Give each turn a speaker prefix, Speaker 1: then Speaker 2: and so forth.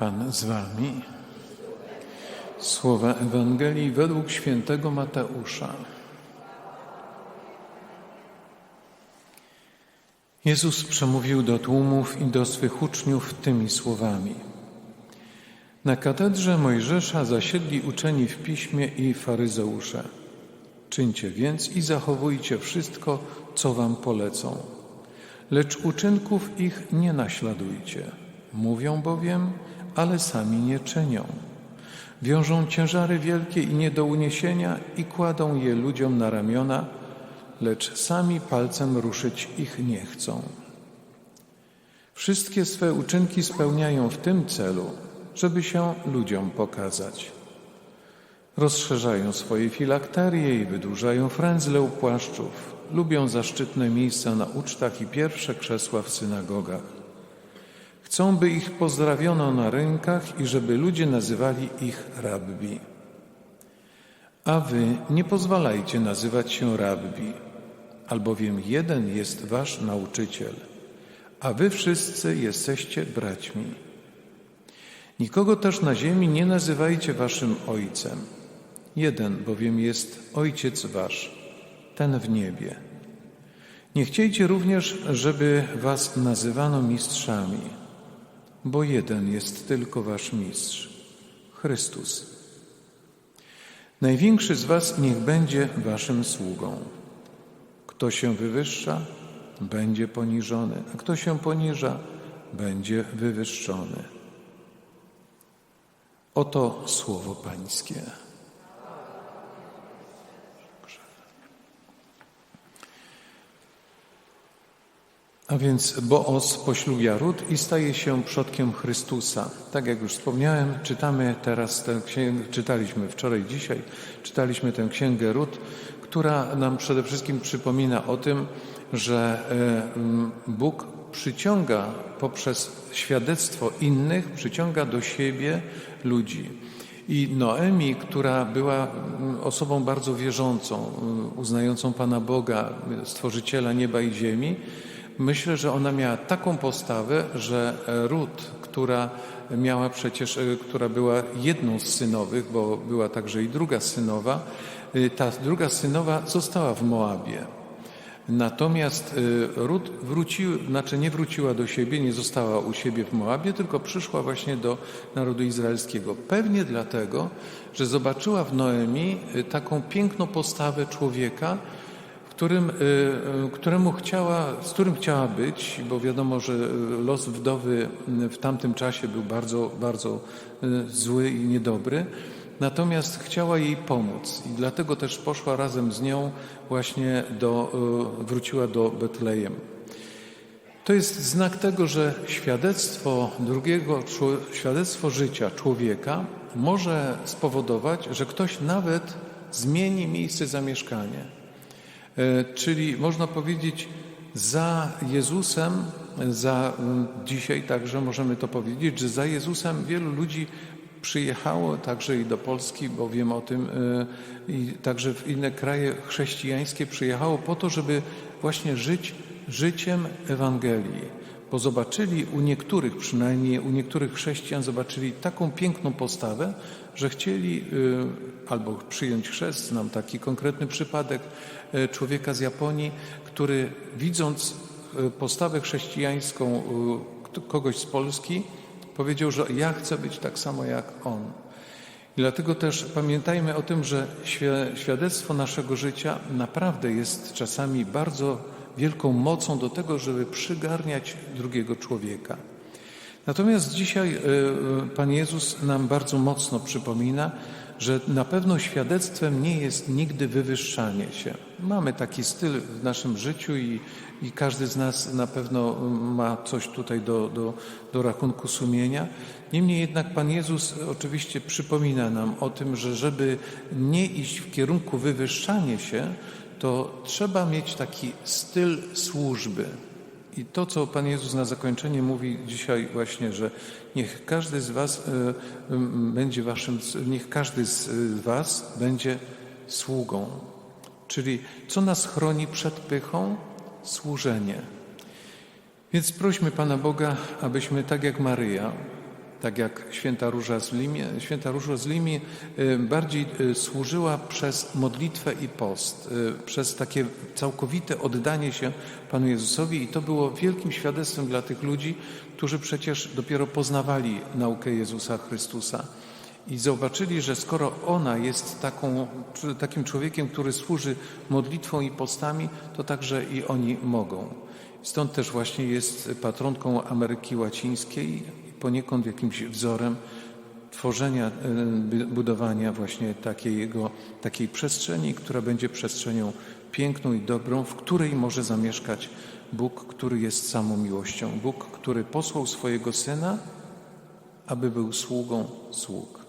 Speaker 1: Pan z wami. Słowa Ewangelii według świętego Mateusza. Jezus przemówił do tłumów i do swych uczniów tymi słowami. Na katedrze Mojżesza zasiedli uczeni w piśmie i faryzeusze. Czyńcie więc i zachowujcie wszystko, co wam polecą. Lecz uczynków ich nie naśladujcie. Mówią bowiem, ale sami nie czynią. Wiążą ciężary wielkie i nie do uniesienia i kładą je ludziom na ramiona, lecz sami palcem ruszyć ich nie chcą. Wszystkie swe uczynki spełniają w tym celu, żeby się ludziom pokazać. Rozszerzają swoje filakterie i wydłużają frędzle u płaszczów. Lubią zaszczytne miejsca na ucztach i pierwsze krzesła w synagogach. Chcą, by ich pozdrawiono na rynkach i żeby ludzie nazywali ich rabbi. A wy nie pozwalajcie nazywać się rabbi, albowiem jeden jest wasz nauczyciel, a wy wszyscy jesteście braćmi. Nikogo też na ziemi nie nazywajcie waszym ojcem. Jeden bowiem jest ojciec wasz, ten w niebie. Nie chciejcie również, żeby was nazywano mistrzami, bo jeden jest tylko wasz mistrz Chrystus. Największy z was niech będzie waszym sługą. Kto się wywyższa, będzie poniżony, a kto się poniża, będzie wywyższony. Oto słowo Pańskie. A więc Boaz poślubia Rut i staje się przodkiem Chrystusa. Tak jak już wspomniałem, czytamy teraz tę księgę, czytaliśmy wczoraj, dzisiaj, czytaliśmy tę księgę Rut, która nam przede wszystkim przypomina o tym, że e, Bóg przyciąga poprzez świadectwo innych, przyciąga do siebie ludzi. I Noemi, która była osobą bardzo wierzącą, uznającą Pana Boga, stworzyciela nieba i ziemi, myślę, że ona miała taką postawę, że Rut, która miała przecież, która była jedną z synowych, bo była także i druga synowa, ta druga synowa została w Moabie. Natomiast Rut wróciła, znaczy nie wróciła do siebie, nie została u siebie w Moabie, tylko przyszła właśnie do narodu izraelskiego. Pewnie dlatego, że zobaczyła w Noemi taką piękną postawę człowieka, którym, któremu chciała, z którym chciała być, bo wiadomo, że los wdowy w tamtym czasie był bardzo, bardzo zły i niedobry. Natomiast chciała jej pomóc i dlatego też poszła razem z nią właśnie do, wróciła do Betlejem. To jest znak tego, że świadectwo drugiego, świadectwo życia człowieka może spowodować, że ktoś nawet zmieni miejsce zamieszkania. Czyli można powiedzieć, za Jezusem, za dzisiaj także możemy to powiedzieć, że za Jezusem wielu ludzi przyjechało także i do Polski, bo wiem o tym, i także w inne kraje chrześcijańskie przyjechało po to, żeby właśnie żyć życiem Ewangelii. Bo zobaczyli u niektórych, przynajmniej u niektórych chrześcijan, zobaczyli taką piękną postawę, że chcieli albo przyjąć chrzest. Znam taki konkretny przypadek człowieka z Japonii, który widząc postawę chrześcijańską kogoś z Polski, powiedział, że ja chcę być tak samo jak on. I dlatego też pamiętajmy o tym, że świadectwo naszego życia naprawdę jest czasami bardzo wielką mocą do tego, żeby przygarniać drugiego człowieka. Natomiast dzisiaj Pan Jezus nam bardzo mocno przypomina, że na pewno świadectwem nie jest nigdy wywyższanie się. Mamy taki styl w naszym życiu i, i każdy z nas na pewno ma coś tutaj do, do, do rachunku sumienia. Niemniej jednak Pan Jezus oczywiście przypomina nam o tym, że żeby nie iść w kierunku wywyższania się, to trzeba mieć taki styl służby. I to, co Pan Jezus na zakończenie mówi dzisiaj właśnie, że niech każdy z Was będzie waszym, niech każdy z Was będzie sługą. Czyli co nas chroni przed pychą? Służenie. Więc prośmy Pana Boga, abyśmy tak jak Maryja tak jak święta Róża z Limi. Święta Róża z Limi y, bardziej y, służyła przez modlitwę i post, y, przez takie całkowite oddanie się Panu Jezusowi i to było wielkim świadectwem dla tych ludzi, którzy przecież dopiero poznawali naukę Jezusa Chrystusa. I zobaczyli, że skoro ona jest taką, takim człowiekiem, który służy modlitwą i postami, to także i oni mogą. Stąd też właśnie jest patronką Ameryki Łacińskiej, poniekąd jakimś wzorem tworzenia, e, budowania właśnie takiego, takiej przestrzeni, która będzie przestrzenią piękną i dobrą, w której może zamieszkać Bóg, który jest samą miłością. Bóg, który posłał swojego Syna, aby był sługą sług.